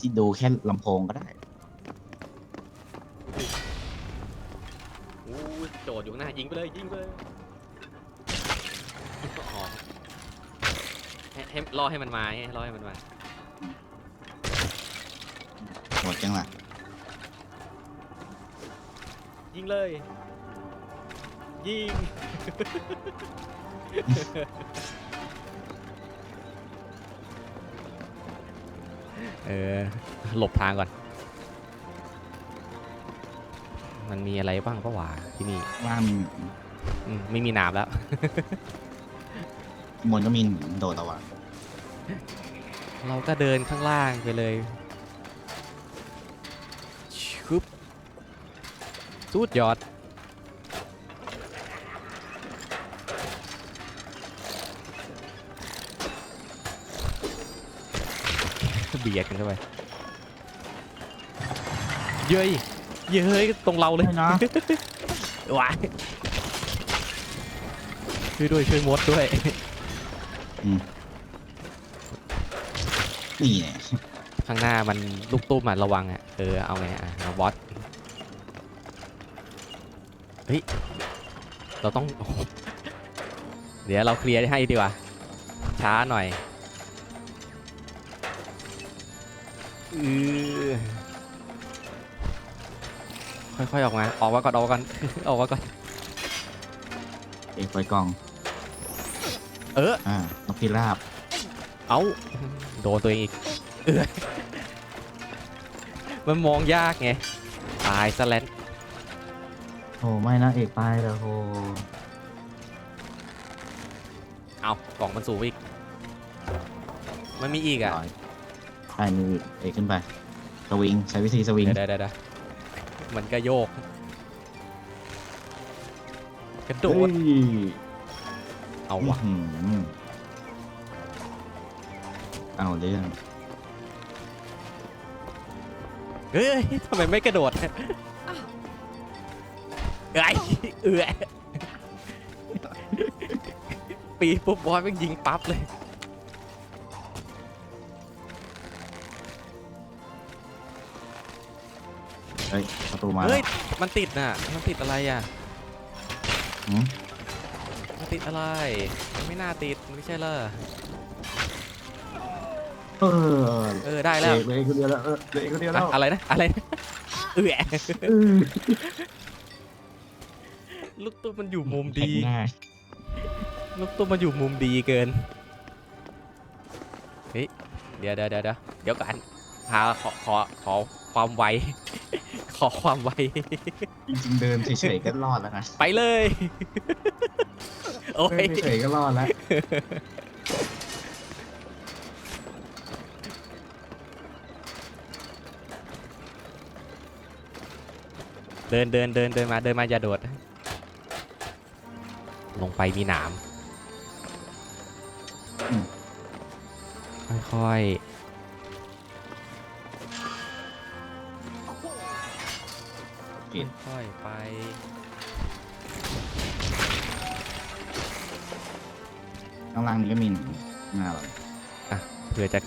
ที่ดูแค่ลำโพงก็ได้ อู้โจดอยู่ข้างหน้ายิงไปเลยยิงไปเลยอ๋อให้ให้รอให้มันมาไงรอให้มันมา หมดจังล่ะยิงเลย ยิง เออ หลบทางก่อน มันมีอะไรบ้างปะวะที่นี่ว่างมีอืมไม่มีหนามแล้ว มนก็มีโดดระวังเราก็เดินข้างล่างไปเลยชุบสุดยอด บียดกันเข้าไปเย้ยเย้ยตรงเราเลยไม่นะวายช่วยด้วยช่วยมดด้วยนี่เนี่ยข้างหน้ามันลูกตุ้มอะระวังอะเออเอาไงอะเอาบอสเฮ้ยเราต้องโอ้โหเดี๋ยวเราเคลียร์ให้ดีกว่าช้าหน่อย อือค่อยๆออกมา ออกมาก่อนออกมาก่อน ออกมาก่อน เอกไว้กล้องเออ อ่านกพิราบเอาโดนตัวเองอีกเออมันมองยากไง ตายซะแล้วโอ้ไม่นะเอกตายแล้วโอ้เอากล่องมันสูงอีก มันมีอีกอะ ร้อย ไปมือเอกขึ้นไป สวิง ใช้วิธีสวิงเดี๋ยวเดี๋ยวเดี๋ยวมันก็โยก กระโดดเฮ้ยเอาวะอื้อหือเอาเรื่องเฮ้ยทำไมไม่กระโดดไอ้ยเอือปีปุ๊บบอสแม่งยิงปั๊บเลย ฮ้ยประตูมาเฮ้ยแล้วมันติดน่ะ มันติดอะไรอะ หืมมันติดอะไร มันไม่น่าติดมันไม่ใช่เหรอ เออเออ ได้เอแล้วกเลยคนเดียวแล้วเออเลยคนเดียวแล้วอะอะไรนะ อะไรนะเออเออลูกตุ้มมันอยู่มุมดี แข็งง่ายลูกตุ้มมันอยู่มุมดีเกิน เฮ้ย เดี๋ยวเดี๋ยวเดี๋ยวเดี๋ยวเดี๋ยวกันพาขอขอขอความไว ขอความไว จริงๆเดินเฉยๆก็รอดแล้วนะไปเลย โอ้เดิยนเฉยๆก็รอดแล้วเดินเดินเดินเดินมาเดินมาอย่าโดด ลงไปมีหนาม ค่อยๆ ผิดค่อยๆไปข้างล่างนี้ก็มีหน้าเราเพื่อจะ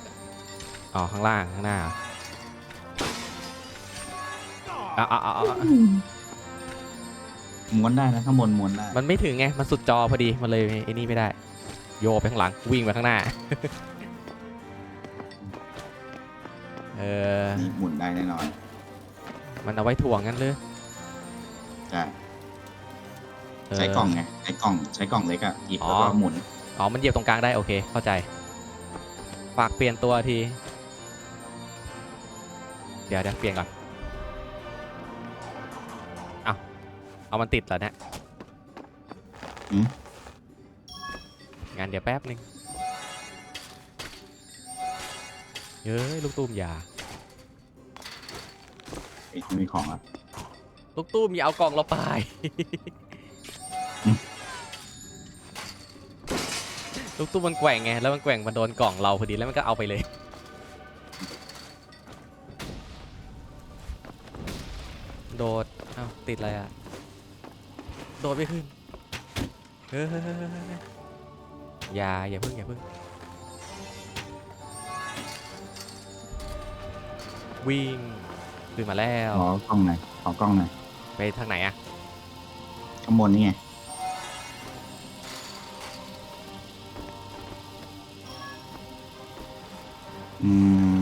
อ๋อข้างล่างข้างหน้าเหรอเอาเอาเอาเอาม้วนได้นะข้างบนม้วนได้มันไม่ถึงไงมันสุดจอพอดีมันเลยไอ้นี่ไม่ได้ โยกไปข้างหลังวิ่งไปข้างหน้าเออนี่หมุนได้แน่นอน มันเอาไว้ถ่วงงั้นเลย ใช่เออใช้กล่องไงใช้กล่องใช้กล่องเล็กอะหยิบอ๋อแล้วก็หมุนอ๋อ มันเหยียบตรงกลางได้โอเค เข้าใจ ฝากเปลี่ยนตัวที เดี๋ยวเดี๋ยวเปลี่ยนก่อน เอาเอามันติดเหรอเนี่ยอืมงานเดี๋ยวแป๊บนึงเย้ยลูกตุ้มอย่าเอ๊ะไม่มีของอะ ลูกตุ้มอย่าเอากล่องเราไป ลูกตุ้มันแกว่งไง แล้วมันแกว่งมาโดนกล่องเราพอดีแล้วมันก็เอาไปเลย โดดเอ้าติดอะไรอะ โดดไม่ขึ้นเฮ้ยอย่าอย่าพึ่งอย่าพึ่งวิ่งขึ้นมาแล้ว ขอกล้องหน่อยขอกล้องหน่อย ไปทางไหนอะข้างบนนี่ไง อืม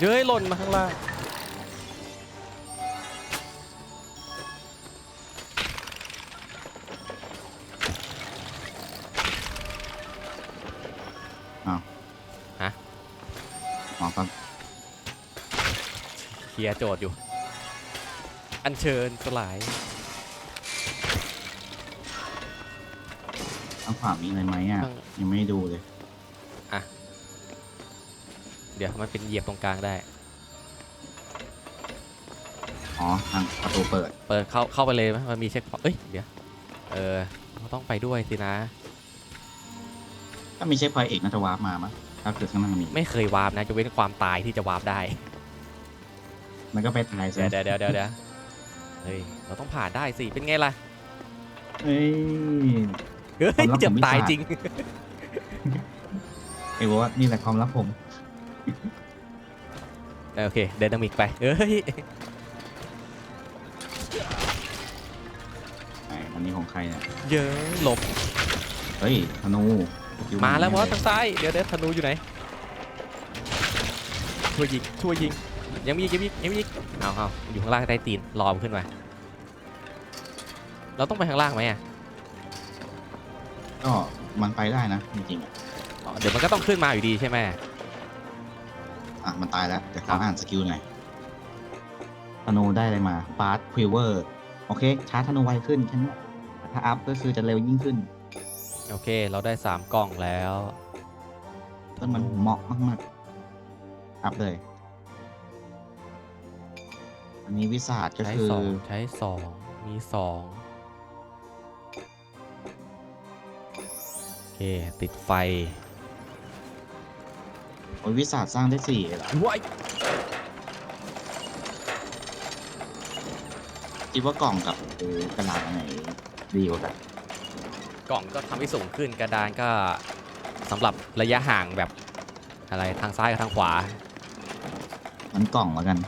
เย้ยหล่นมาข้างล่างอ๋อครับเคลียร์โจทย์อยู่ อัญเชิญสลายข้างขวามีอะไรไหมอะข้างยังไม่ได้ดูเลย เดี๋ยวมันเป็นเหยียบตรงกลางได้ อ๋อ ทางประตูเปิด เปิดเข้าเข้าไปเลยไหมมันมีเช็คพอยต์เอ้ยเดี๋ยวเออเราต้องไปด้วยสินะ ถ้ามีเช็คพอยต์เอกน่าจะวาร์ปมามั้ยถ้าเกิดข้างหน้ามีไม่เคยวาร์ปนะจะเว้นความตายที่จะวาร์ปได้ มันก็ไปตายซะเดี๋ยวเดี๋ยวเดี๋ยวเดี๋ยว เฮ้ย เราต้องผ่านได้สิ เป็นไงล่ะ เอ้ย เฮ้ยความลับของเจ็บตายวิชาจริง ไอ้บอกว่านี่แหละความลับผม โอเค เดนามิกไปเอ้ยไหนอันนี้ของใครเนี่ย เยอะหลบ เฮ้ย ธนู มาแล้วบอสทางซ้าย เดี๋ยวเดี๋ยวธนูอยู่ไหนช่วยยิงช่วยยิง ยังมีอีกยังมีอีกยังมีอีกเอาเอาอยู่ข้างล่างใต้ตีนรอมนขึ้นมาเราต้องไปข้างล่างไหมอะก็มันไปได้นะจริงๆอะอ๋อเดี๋ยวมันก็ต้องขึ้นมาอยู่ดีใช่ไหม อะมันตายแล้ว แต่ขออ่านสกิลหน่อยธนูได้อะไรมาฟาสควิเวอร์โอเคชาร์จธนูไวขึ้นแค่นี้แต่ถ้าอัพก็คือจะเร็วยิ่งขึ้นโอเค เราได้สามกล่องแล้ว ต้นมันเหมาะมากๆ อัพเลย อันนี้วิสาดก็ใช้คือสองใช้สองมีสองโอเค ติดไฟโอ้ยวิสาดสร้างได้สี่เหรอว้ายคิดว่ากล่องกับเออกระดาษอันไหนดีกว่ากันกล่องก็ทำให้สูงขึ้นกระดานก็สำหรับระยะห่างแบบอะไรทางซ้ายกับทางขวา มันกล่องแล้วกัน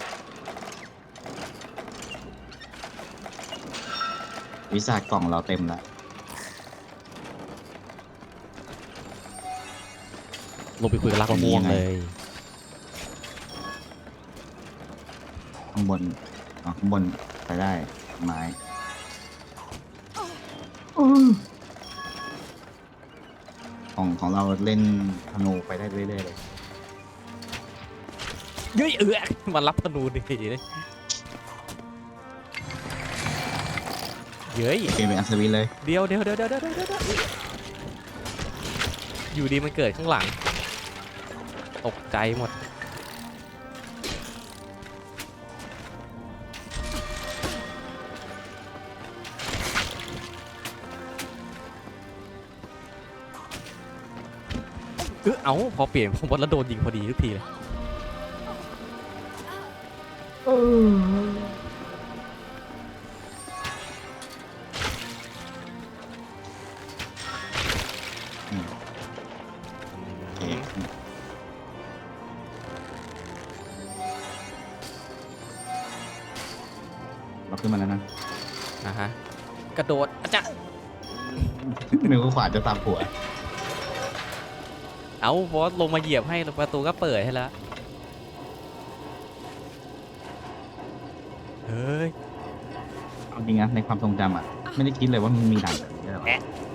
วิสาดกล่องเราเต็มแล้วลงไปคุยกับรักมะม่วงเลย ข้างบนอ๋อข้างบนไปได้ไม้ของของเราเล่นธนูไปได้เรื่อยๆเลย เย้ยเออมันรับธนูดิเลย เย้ยเกมเป็นอัศวินเลยเดี๋ยวเดี๋ยวเดี๋ยวเดี๋ยวเดี๋ยวเดี๋ยวอยู่ดีมันเกิดข้างหลัง ตกใจหมด เออเอาพอเปลี่ยนผมว่าแล้วโดนยิงพอดีทุกทีเลยอื กระโดดอาจจะนึกว่าขวานจะตามหัว เอาบอสลงมาเหยียบให้ประตูก็เปิดให้แล้วเฮ้ยเอาจริงนะในความทรงจำอะ ไม่ได้คิดเลยว่ามันมีด่านแบบนี้หรอก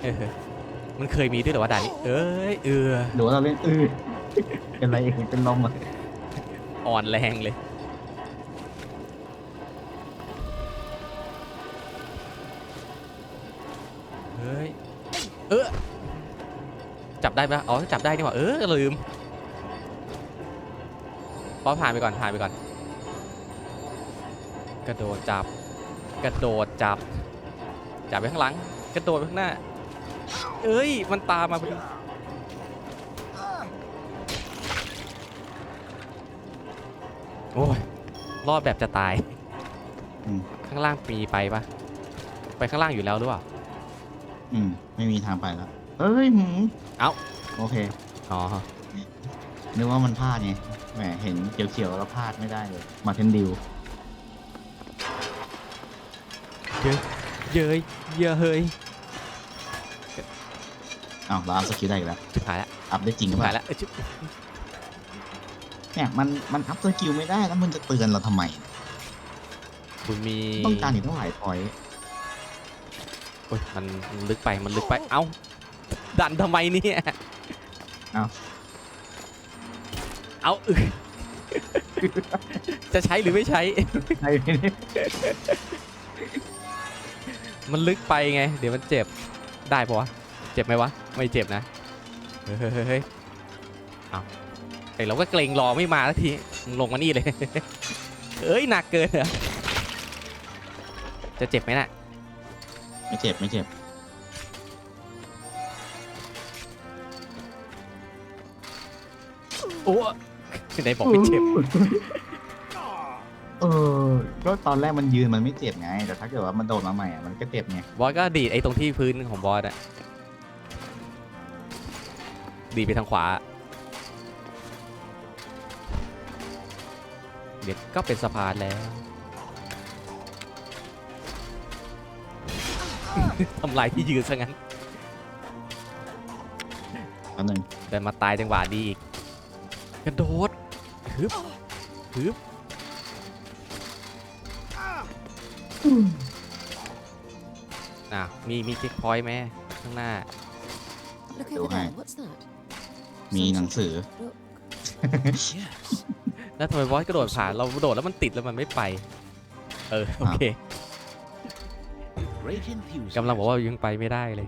เออมันเคยมีด้วยเหรอวะด่านนี้เอ้ยเออหรือว่าเราเล่นเออเป็นไรเองเป็นลมอะอ่อนแรงเลย เออจับได้ปะอ๋อจับได้นี่หว่าเออลืมพอผ่านไปก่อนผ่านไปก่อน กระโดดจับ กระโดดจับ จับไปข้างหลัง กระโดดไปข้างหน้า เอ้ยมันตามมาพอดีโอ้ยรอดแบบจะตายอืมข้างล่างมีไปปะไปข้างล่างอยู่แล้วหรือเปล่าอืม ไม่มีทางไปแล้วเอ้ยหืมเอ้า โอเค อ๋อ นึกว่ามันพลาดไง แหม เห็นเขียวๆแล้วพลาดไม่ได้เลย มาเทนดิว เย้ยเย้ยเย้ยอ้าวเราอัพสกิลได้อีกแล้ว ชิบหายละอัพได้จริงหชิรืบอเปหายล่าละเอ้ยชิบเนี่ยมันมันอัพสกิลไม่ได้แล้วมันจะเตือนเราทำไม คุณมีต้องการอีกเท่าไหร่พอยต์โอ้ยมันมันลึกไปมันลึกไปเอ้าดันทำไมเนี่ยเอ้า เอาอึจะใช้หรือไม่ใช้ ใช่ไหมเนี่ยมันลึกไปไง เดี๋ยวมันเจ็บได้ปะวะ เจ็บไหมวะ ไม่เจ็บนะ เฮ้ยเฮ้ยเฮ้ยเฮ้ยเอาไอเราก็เกรงรอไม่มาสักทีมึงลงมานี่เลย เอ้ยหนักเกินเหรอจะเจ็บไหมน่ะ ไม่เจ็บไม่เจ็บโอ้ไหนบอกไม่เจ็บ เออก็ตอนแรกมันยืนมันไม่เจ็บไง แต่ถ้าเกิดว่ามันโดดมาใหม่อะมันก็เจ็บไง บอสก็ดีดไอ้ตรงที่พื้นของบอสอะดีดไปทางขวา เดี๋ยวก็เป็นสะพานแล้ว ทำลายที่ยืนซะงั้นแป๊บนึงแต่มาตายจังหวะดีอีก กระโดดฮึบฮึบอะมีมีเช็คพอยต์ไหมข้างหน้า Look Go over there. ahead. What's that? มีหนัง Something- สือ Look. แล้วทำไมบอสกระโดดผ่านเรากระโดดแล้วมันติดแล้วมันไม่ไป เออ โอเค Great enthusiasm. กำลังบอกว่ายังไปไม่ได้เลย